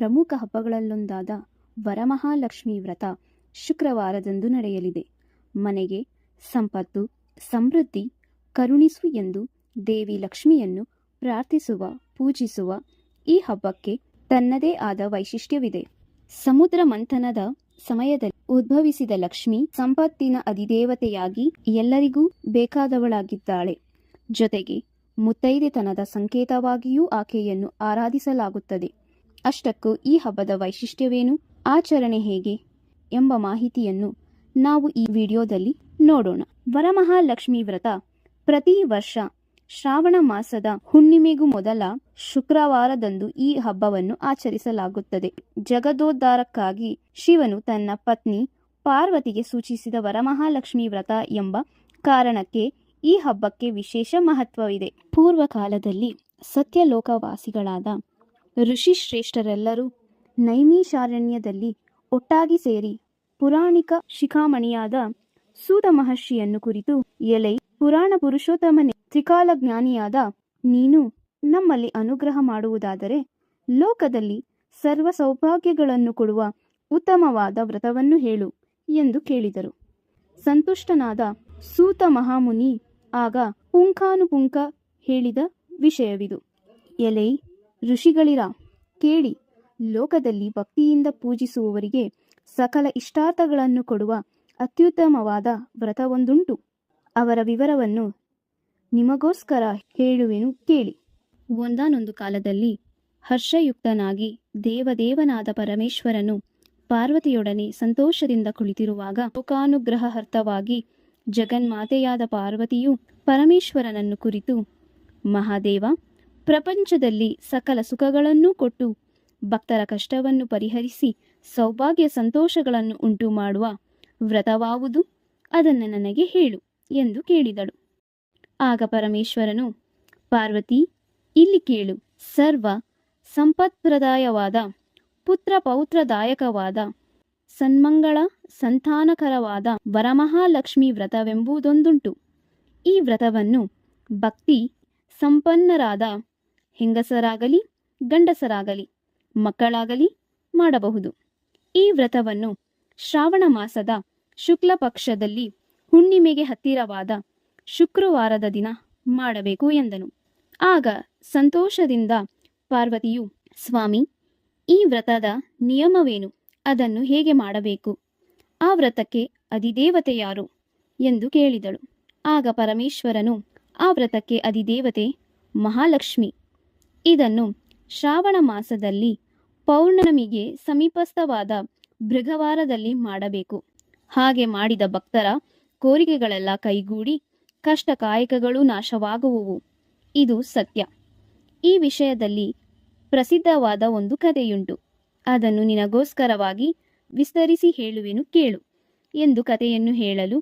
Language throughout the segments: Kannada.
ಪ್ರಮುಖ ಹಬ್ಬಗಳಲ್ಲೊಂದಾದ ವರಮಹಾಲಕ್ಷ್ಮಿ ವ್ರತ ಶುಕ್ರವಾರದಂದು ನಡೆಯಲಿದೆ. ಮನೆಗೆ ಸಂಪತ್ತು, ಸಮೃದ್ಧಿ, ಕರುಣಿಸು ಎಂದು ದೇವಿ ಲಕ್ಷ್ಮಿಯನ್ನು ಪ್ರಾರ್ಥಿಸುವ, ಪೂಜಿಸುವ ಈ ಹಬ್ಬಕ್ಕೆ ತನ್ನದೇ ಆದ ವೈಶಿಷ್ಟ್ಯವಿದೆ. ಸಮುದ್ರ ಮಂಥನದ ಸಮಯದಲ್ಲಿ ಉದ್ಭವಿಸಿದ ಲಕ್ಷ್ಮಿ ಸಂಪತ್ತಿನ ಅಧಿದೇವತೆಯಾಗಿ ಎಲ್ಲರಿಗೂ ಬೇಕಾದವಳಾಗಿದ್ದಾಳೆ. ಜೊತೆಗೆ ಮುತ್ತೈದೆತನದ ಸಂಕೇತವಾಗಿಯೂ ಆಕೆಯನ್ನು ಆರಾಧಿಸಲಾಗುತ್ತದೆ. ಅಷ್ಟಕ್ಕೂ ಈ ಹಬ್ಬದ ವೈಶಿಷ್ಟ್ಯವೇನು? ಆಚರಣೆ ಹೇಗೆ? ಎಂಬ ಮಾಹಿತಿಯನ್ನು ನಾವು ಈ ವಿಡಿಯೋದಲ್ಲಿ ನೋಡೋಣ. ವರಮಹಾಲಕ್ಷ್ಮಿ ವ್ರತ ಪ್ರತಿ ವರ್ಷ ಶ್ರಾವಣ ಮಾಸದ ಹುಣ್ಣಿಮೆಗೂ ಮೊದಲ ಶುಕ್ರವಾರದಂದು ಈ ಹಬ್ಬವನ್ನು ಆಚರಿಸಲಾಗುತ್ತದೆ. ಜಗದೋದ್ಧಾರಕ್ಕಾಗಿ ಶಿವನು ತನ್ನ ಪತ್ನಿ ಪಾರ್ವತಿಗೆ ಸೂಚಿಸಿದ ವರಮಹಾಲಕ್ಷ್ಮಿ ವ್ರತ ಎಂಬ ಕಾರಣಕ್ಕೆ ಈ ಹಬ್ಬಕ್ಕೆ ವಿಶೇಷ ಮಹತ್ವವಿದೆ. ಪೂರ್ವ ಕಾಲದಲ್ಲಿ ಸತ್ಯಲೋಕವಾಸಿಗಳಾದ ಋಷಿ ಶ್ರೇಷ್ಠರೆಲ್ಲರೂ ನೈಮಿಷಾರಣ್ಯದಲ್ಲಿ ಒಟ್ಟಾಗಿ ಸೇರಿ ಪುರಾಣಿಕ ಶಿಖಾಮಣಿಯಾದ ಸೂತ ಮಹರ್ಷಿಯನ್ನು ಕುರಿತು ಎಲೈ ಪುರಾಣ ಪುರುಷೋತ್ತಮನೆ ತ್ರಿಕಾಲ ಜ್ಞಾನಿಯಾದ ನೀನು ನಮ್ಮಲ್ಲಿ ಅನುಗ್ರಹ ಮಾಡುವುದಾದರೆ ಲೋಕದಲ್ಲಿ ಸರ್ವ ಸೌಭಾಗ್ಯಗಳನ್ನು ಕೊಡುವ ಉತ್ತಮವಾದ ವ್ರತವನ್ನು ಹೇಳು ಎಂದು ಕೇಳಿದರು. ಸಂತುಷ್ಟನಾದ ಸೂತ ಮಹಾಮುನಿ ಆಗ ಪುಂಖಾನುಪುಂಖ ಹೇಳಿದ ವಿಷಯವಿದು. ಎಲೈ ಋಷಿಗಳಿರ? ಕೇಳಿ. ಲೋಕದಲ್ಲಿ ಭಕ್ತಿಯಿಂದ ಪೂಜಿಸುವವರಿಗೆ ಸಕಲ ಇಷ್ಟಾರ್ಥಗಳನ್ನು ಕೊಡುವ ಅತ್ಯುತ್ತಮವಾದ ವ್ರತವೊಂದುಂಟು. ಅವರ ವಿವರವನ್ನು ನಿಮಗೋಸ್ಕರ ಹೇಳುವೆನು ಕೇಳಿ. ಒಂದಾನೊಂದು ಕಾಲದಲ್ಲಿ ಹರ್ಷಯುಕ್ತನಾಗಿ ದೇವದೇವನಾದ ಪರಮೇಶ್ವರನು ಪಾರ್ವತಿಯೊಡನೆ ಸಂತೋಷದಿಂದ ಕುಳಿತಿರುವಾಗ ಲೋಕಾನುಗ್ರಹಾರ್ಥವಾಗಿ ಜಗನ್ಮಾತೆಯಾದ ಪಾರ್ವತಿಯು ಪರಮೇಶ್ವರನನ್ನು ಕುರಿತು, ಮಹಾದೇವ ಪ್ರಪಂಚದಲ್ಲಿ ಸಕಲ ಸುಖಗಳನ್ನು ಕೊಟ್ಟು ಭಕ್ತರ ಕಷ್ಟವನ್ನು ಪರಿಹರಿಸಿ ಸೌಭಾಗ್ಯ ಸಂತೋಷಗಳನ್ನು ಉಂಟು ಮಾಡುವ ವ್ರತವಾವುದು ಅದನ್ನು ನನಗೆ ಹೇಳು ಎಂದು ಕೇಳಿದಳು. ಆಗ ಪರಮೇಶ್ವರನು, ಪಾರ್ವತಿ, ಇಲ್ಲಿ ಕೇಳು. ಸರ್ವ ಸಂಪತ್ಪ್ರದಾಯವಾದ ಪುತ್ರ ಪೌತ್ರದಾಯಕವಾದ ಸನ್ಮಂಗಳ ಸಂತಾನಕರವಾದ ವರಮಹಾಲಕ್ಷ್ಮಿ ವ್ರತವೆಂಬುದೊಂದುಂಟು. ಈ ವ್ರತವನ್ನು ಭಕ್ತಿ ಸಂಪನ್ನರಾದ ಹೆಂಗಸರಾಗಲಿ, ಗಂಡಸರಾಗಲಿ, ಮಕ್ಕಳಾಗಲಿ ಮಾಡಬಹುದು. ಈ ವ್ರತವನ್ನು ಶ್ರಾವಣ ಮಾಸದ ಶುಕ್ಲ ಪಕ್ಷದಲ್ಲಿ ಹುಣ್ಣಿಮೆಗೆ ಹತ್ತಿರವಾದ ಶುಕ್ರವಾರದ ದಿನ ಮಾಡಬೇಕು ಎಂದನು. ಆಗ ಸಂತೋಷದಿಂದ ಪಾರ್ವತಿಯು, ಸ್ವಾಮಿ, ಈ ವ್ರತದ ನಿಯಮವೇನು? ಅದನ್ನು ಹೇಗೆ ಮಾಡಬೇಕು? ಆ ವ್ರತಕ್ಕೆ ಅಧಿದೇವತೆ ಯಾರು? ಎಂದು ಕೇಳಿದಳು. ಆಗ ಪರಮೇಶ್ವರನು, ಆ ವ್ರತಕ್ಕೆ ಅಧಿದೇವತೆ ಮಹಾಲಕ್ಷ್ಮಿ. ಇದನ್ನು ಶ್ರಾವಣ ಮಾಸದಲ್ಲಿ ಪೌರ್ಣಮಿಗೆ ಸಮೀಪಸ್ಥವಾದ ಭೃಗವಾರದಲ್ಲಿ ಮಾಡಬೇಕು. ಹಾಗೆ ಮಾಡಿದ ಭಕ್ತರ ಕೋರಿಕೆಗಳೆಲ್ಲ ಕೈಗೂಡಿ ಕಷ್ಟ ಕಾಯಕಗಳು ನಾಶವಾಗುವುವು. ಇದು ಸತ್ಯ. ಈ ವಿಷಯದಲ್ಲಿ ಪ್ರಸಿದ್ಧವಾದ ಒಂದು ಕಥೆಯುಂಟು. ಅದನ್ನು ನಿನಗೋಸ್ಕರವಾಗಿ ವಿಸ್ತರಿಸಿ ಹೇಳುವೆನು ಕೇಳು ಎಂದು ಕಥೆಯನ್ನು ಹೇಳಲು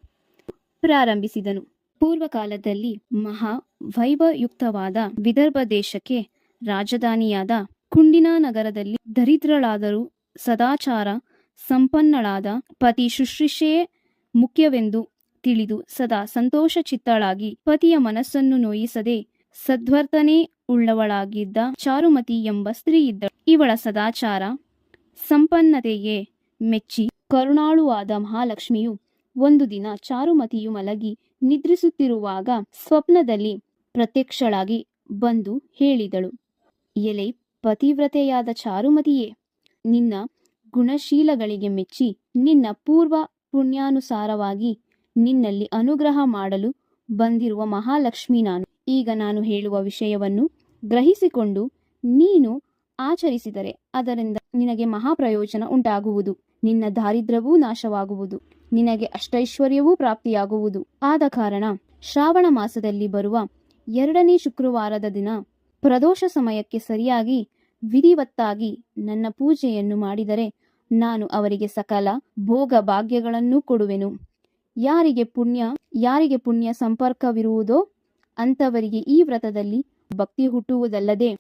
ಪ್ರಾರಂಭಿಸಿದನು. ಪೂರ್ವಕಾಲದಲ್ಲಿ ಮಹಾ ವೈಭವಯುಕ್ತವಾದ ವಿದರ್ಭ ದೇಶಕ್ಕೆ ರಾಜಧಾನಿಯಾದ ಕುಂಡಿನಾ ನಗರದಲ್ಲಿ ದರಿದ್ರಳಾದರೂ ಸದಾಚಾರ ಸಂಪನ್ನಳಾದ ಪತಿ ಶುಶ್ರೂಷೆಯೇ ಮುಖ್ಯವೆಂದು ತಿಳಿದು ಸದಾ ಸಂತೋಷ ಚಿತ್ತಳಾಗಿ ಪತಿಯ ಮನಸ್ಸನ್ನು ನೋಯಿಸದೆ ಸದ್ವರ್ತನೆ ಉಳ್ಳವಳಾಗಿದ್ದ ಚಾರುಮತಿ ಎಂಬ ಸ್ತ್ರೀ ಇದ್ದಳು. ಇವಳ ಸದಾಚಾರ ಸಂಪನ್ನತೆಗೆ ಮೆಚ್ಚಿ ಕರುಣಾಳುವಾದ ಮಹಾಲಕ್ಷ್ಮಿಯು ಒಂದು ದಿನ ಚಾರುಮತಿಯು ಮಲಗಿ ನಿದ್ರಿಸುತ್ತಿರುವಾಗ ಸ್ವಪ್ನದಲ್ಲಿ ಪ್ರತ್ಯಕ್ಷಳಾಗಿ ಬಂದು ಹೇಳಿದಳು. ಎಲೆ ಪತಿವ್ರತೆಯಾದ ಚಾರುಮತಿಯೇ, ನಿನ್ನ ಗುಣಶೀಲಗಳಿಗೆ ಮೆಚ್ಚಿ, ನಿನ್ನ ಪೂರ್ವ ಪುಣ್ಯಾನುಸಾರವಾಗಿ ನಿನ್ನಲ್ಲಿ ಅನುಗ್ರಹ ಮಾಡಲು ಬಂದಿರುವ ಮಹಾಲಕ್ಷ್ಮಿ ನಾನು. ಈಗ ನಾನು ಹೇಳುವ ವಿಷಯವನ್ನು ಗ್ರಹಿಸಿಕೊಂಡು ನೀನು ಆಚರಿಸಿದರೆ ಅದರಿಂದ ನಿನಗೆ ಮಹಾಪ್ರಯೋಜನ ಉಂಟಾಗುವುದು. ನಿನ್ನ ದಾರಿದ್ರ್ಯವೂ ನಾಶವಾಗುವುದು. ನಿನಗೆ ಅಷ್ಟೈಶ್ವರ್ಯವೂ ಪ್ರಾಪ್ತಿಯಾಗುವುದು. ಆದ ಕಾರಣ ಶ್ರಾವಣ ಮಾಸದಲ್ಲಿ ಬರುವ ಎರಡನೇ ಶುಕ್ರವಾರದ ದಿನ ಪ್ರದೋಷ ಸಮಯಕ್ಕೆ ಸರಿಯಾಗಿ ವಿಧಿವತ್ತಾಗಿ ನನ್ನ ಪೂಜೆಯನ್ನು ಮಾಡಿದರೆ ನಾನು ಅವರಿಗೆ ಸಕಲ ಭೋಗ ಭಾಗ್ಯಗಳನ್ನು ಕೊಡುವೆನು. ಯಾರಿಗೆ ಪುಣ್ಯ ಯಾರಿಗೆ ಪುಣ್ಯ ಸಂಪರ್ಕವಿರುವುದೋ ಅಂಥವರಿಗೆ ಈ ವ್ರತದಲ್ಲಿ ಭಕ್ತಿ ಹುಟ್ಟುವುದಲ್ಲದೆ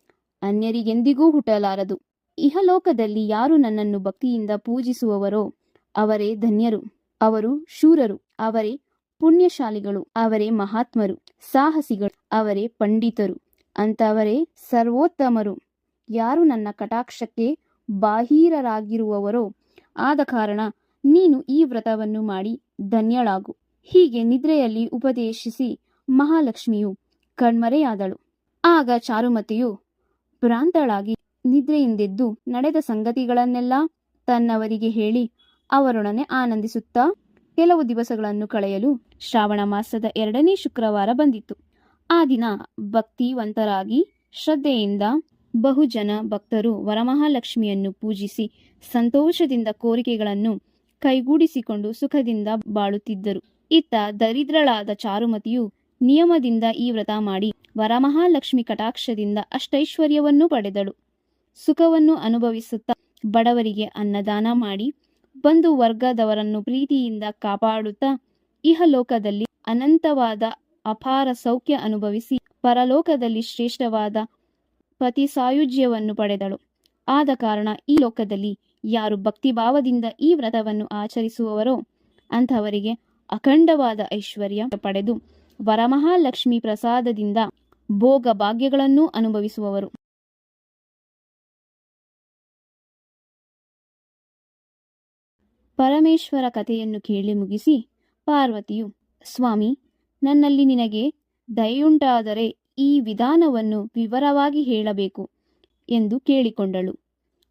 ಅನ್ಯರಿಗೆಂದಿಗೂ ಹುಟ್ಟಲಾರದು. ಇಹಲೋಕದಲ್ಲಿ ಯಾರು ನನ್ನನ್ನು ಭಕ್ತಿಯಿಂದ ಪೂಜಿಸುವವರೋ ಅವರೇ ಧನ್ಯರು. ಅವರು ಶೂರರು, ಅವರೇ ಪುಣ್ಯಶಾಲಿಗಳು, ಅವರೇ ಮಹಾತ್ಮರು, ಸಾಹಸಿಗಳು, ಅವರೇ ಪಂಡಿತರು. ಅಂತವರೇ ಸರ್ವೋತ್ತಮರು. ಯಾರು ನನ್ನ ಕಟಾಕ್ಷಕ್ಕೆ ಬಾಹಿರರಾಗಿರುವವರೋ? ಆದ ಕಾರಣ ನೀನು ಈ ವ್ರತವನ್ನು ಮಾಡಿ ಧನ್ಯಳಾಗು. ಹೀಗೆ ನಿದ್ರೆಯಲ್ಲಿ ಉಪದೇಶಿಸಿ ಮಹಾಲಕ್ಷ್ಮಿಯು ಕಣ್ಮರೆಯಾದಳು. ಆಗ ಚಾರುಮತಿಯು ಭ್ರಾಂತಳಾಗಿ ನಿದ್ರೆಯಿಂದೆದ್ದು ನಡೆದ ಸಂಗತಿಗಳನ್ನೆಲ್ಲ ತನ್ನವರಿಗೆ ಹೇಳಿ ಅವರೊಡನೆ ಆನಂದಿಸುತ್ತಾ ಕೆಲವು ದಿವಸಗಳನ್ನು ಕಳೆಯಲು ಶ್ರಾವಣ ಮಾಸದ ಎರಡನೇ ಶುಕ್ರವಾರ ಬಂದಿತ್ತು. ಆ ದಿನ ಭಕ್ತಿವಂತರಾಗಿ ಶ್ರದ್ಧೆಯಿಂದ ಬಹುಜನ ಭಕ್ತರು ವರಮಹಾಲಕ್ಷ್ಮಿಯನ್ನು ಪೂಜಿಸಿ ಸಂತೋಷದಿಂದ ಕೋರಿಕೆಗಳನ್ನು ಕೈಗೂಡಿಸಿಕೊಂಡು ಸುಖದಿಂದ ಬಾಳುತ್ತಿದ್ದರು. ಇತ್ತ ದರಿದ್ರಳಾದ ಚಾರುಮತಿಯು ನಿಯಮದಿಂದ ಈ ವ್ರತ ಮಾಡಿ ವರಮಹಾಲಕ್ಷ್ಮಿ ಕಟಾಕ್ಷದಿಂದ ಅಷ್ಟೈಶ್ವರ್ಯವನ್ನು ಪಡೆದಳು. ಸುಖವನ್ನು ಅನುಭವಿಸುತ್ತಾ ಬಡವರಿಗೆ ಅನ್ನದಾನ ಮಾಡಿ ಬಂಧು ವರ್ಗದವರನ್ನು ಪ್ರೀತಿಯಿಂದ ಕಾಪಾಡುತ್ತಾ ಇಹಲೋಕದಲ್ಲಿ ಅನಂತವಾದ ಅಪಾರ ಸೌಖ್ಯ ಅನುಭವಿಸಿ ಪರಲೋಕದಲ್ಲಿ ಶ್ರೇಷ್ಠವಾದ ಪತಿ ಸಾಯುಜ್ಯವನ್ನು ಪಡೆದಳು. ಆದ ಕಾರಣ ಈ ಲೋಕದಲ್ಲಿ ಯಾರು ಭಕ್ತಿಭಾವದಿಂದ ಈ ವ್ರತವನ್ನು ಆಚರಿಸುವವರೋ ಅಂಥವರಿಗೆ ಅಖಂಡವಾದ ಐಶ್ವರ್ಯ ಪಡೆದು ವರಮಹಾಲಕ್ಷ್ಮಿ ಪ್ರಸಾದದಿಂದ ಭೋಗ ಭಾಗ್ಯಗಳನ್ನೂ ಅನುಭವಿಸುವವರು. ಪರಮೇಶ್ವರ ಕಥೆಯನ್ನು ಕೇಳಿ ಮುಗಿಸಿ ಪಾರ್ವತಿಯು, ಸ್ವಾಮಿ ನನ್ನಲ್ಲಿ ನಿನಗೆ ದಯೆಯುಂಟಾದರೆ ಈ ವಿಧಾನವನ್ನು ವಿವರವಾಗಿ ಹೇಳಬೇಕು ಎಂದು ಕೇಳಿಕೊಂಡಳು.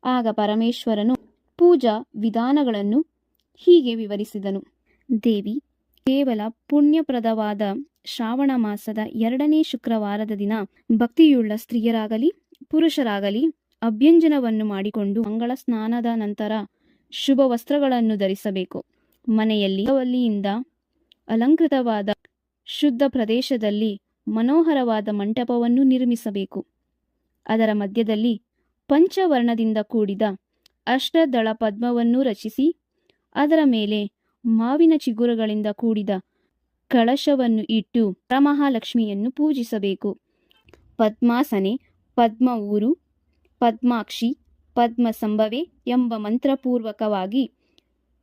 ಆಗ ಪರಮೇಶ್ವರನು ಪೂಜಾ ವಿಧಾನಗಳನ್ನು ಹೀಗೆ ವಿವರಿಸಿದನು. ದೇವಿ, ಕೇವಲ ಪುಣ್ಯಪ್ರದವಾದ ಶ್ರಾವಣ ಮಾಸದ ಎರಡನೇ ಶುಕ್ರವಾರದ ದಿನ ಭಕ್ತಿಯುಳ್ಳ ಸ್ತ್ರೀಯರಾಗಲಿ, ಪುರುಷರಾಗಲಿ ಅಭ್ಯಂಜನವನ್ನು ಮಾಡಿಕೊಂಡು ಮಂಗಳ ಸ್ನಾನದ ನಂತರ ಶುಭ ವಸ್ತ್ರಗಳನ್ನು ಧರಿಸಬೇಕು. ಮನೆಯಲ್ಲಿ ಅಲಂಕೃತವಾದ ಶುದ್ಧ ಪ್ರದೇಶದಲ್ಲಿ ಮನೋಹರವಾದ ಮಂಟಪವನ್ನು ನಿರ್ಮಿಸಬೇಕು. ಅದರ ಮಧ್ಯದಲ್ಲಿ ಪಂಚವರ್ಣದಿಂದ ಕೂಡಿದ ಅಷ್ಟದಳ ಪದ್ಮವನ್ನು ರಚಿಸಿ, ಅದರ ಮೇಲೆ ಮಾವಿನ ಚಿಗುರುಗಳಿಂದ ಕೂಡಿದ ಕಳಶವನ್ನು ಇಟ್ಟು ವರಮಹಾಲಕ್ಷ್ಮಿಯನ್ನು ಪೂಜಿಸಬೇಕು. ಪದ್ಮಾಸನೆ, ಪದ್ಮ ಊರು, ಪದ್ಮಾಕ್ಷಿ, ಪದ್ಮ ಸಂಭವೆ ಎಂಬ ಮಂತ್ರಪೂರ್ವಕವಾಗಿ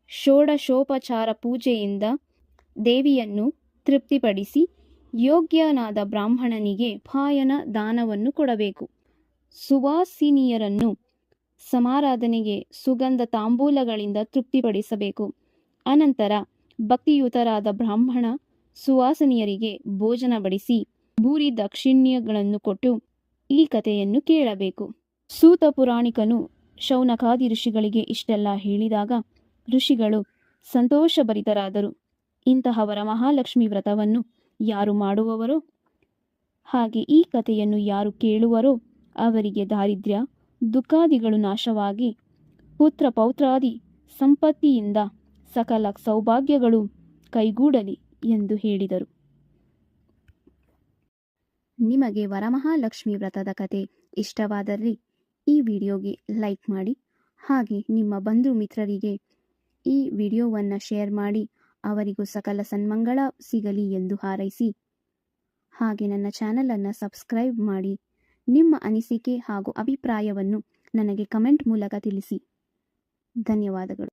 ಷೋಡಶೋಪಚಾರ ಪೂಜೆಯಿಂದ ದೇವಿಯನ್ನು ತೃಪ್ತಿಪಡಿಸಿ ಯೋಗ್ಯನಾದ ಬ್ರಾಹ್ಮಣನಿಗೆ ಪಾಯನ ದಾನವನ್ನು ಕೊಡಬೇಕು. ಸುವಾಸಿನಿಯರನ್ನು ಸಮಾರಾಧನೆಗೆ ಸುಗಂಧ ತಾಂಬೂಲಗಳಿಂದ ತೃಪ್ತಿಪಡಿಸಬೇಕು. ಅನಂತರ ಭಕ್ತಿಯುತರಾದ ಬ್ರಾಹ್ಮಣ ಸುವಾಸನಿಯರಿಗೆ ಭೋಜನ ಬಡಿಸಿ ಭೂರಿ ದಾಕ್ಷಿಣ್ಯಗಳನ್ನು ಕೊಟ್ಟು ಈ ಕಥೆಯನ್ನು ಕೇಳಬೇಕು. ಸೂತ ಪುರಾಣಿಕನು ಶೌನಕಾದಿ ಋಷಿಗಳಿಗೆ ಇಷ್ಟೆಲ್ಲ ಹೇಳಿದಾಗ ಋಷಿಗಳು ಸಂತೋಷಭರಿತರಾದರು. ಇಂತಹವರ ಮಹಾಲಕ್ಷ್ಮಿ ವ್ರತವನ್ನು ಯಾರು ಮಾಡುವವರೋ? ಹಾಗೆ ಈ ಕಥೆಯನ್ನು ಯಾರು ಕೇಳುವರೋ? ಅವರಿಗೆ ದಾರಿದ್ರ್ಯ, ದುಃಖಾದಿಗಳು ನಾಶವಾಗಿ, ಪುತ್ರ ಪೌತ್ರಾದಿ ಸಂಪತ್ತಿಯಿಂದ ಸಕಲ ಸೌಭಾಗ್ಯಗಳು ಕೈಗೂಡಲಿ ಎಂದು ಹೇಳಿದರು. ನಿಮಗೆ ವರಮಹಾಲಕ್ಷ್ಮಿ ವ್ರತದ ಕತೆ ಇಷ್ಟವಾದಲ್ಲಿ ಈ ವಿಡಿಯೋಗೆ ಲೈಕ್ ಮಾಡಿ ಹಾಗೆ ನಿಮ್ಮ ಬಂಧು ಮಿತ್ರರಿಗೆ ಈ ವಿಡಿಯೋವನ್ನು ಶೇರ್ ಮಾಡಿ ಅವರಿಗೂ ಸಕಲ ಸನ್ಮಂಗಳ ಸಿಗಲಿ ಎಂದು ಹಾರೈಸಿ. ಹಾಗೆ ನನ್ನ ಚಾನಲನ್ನು ಸಬ್ಸ್ಕ್ರೈಬ್ ಮಾಡಿ. ನಿಮ್ಮ ಅನಿಸಿಕೆ ಹಾಗೂ ಅಭಿಪ್ರಾಯವನ್ನು ನನಗೆ ಕಮೆಂಟ್ ಮೂಲಕ ತಿಳಿಸಿ. ಧನ್ಯವಾದಗಳು.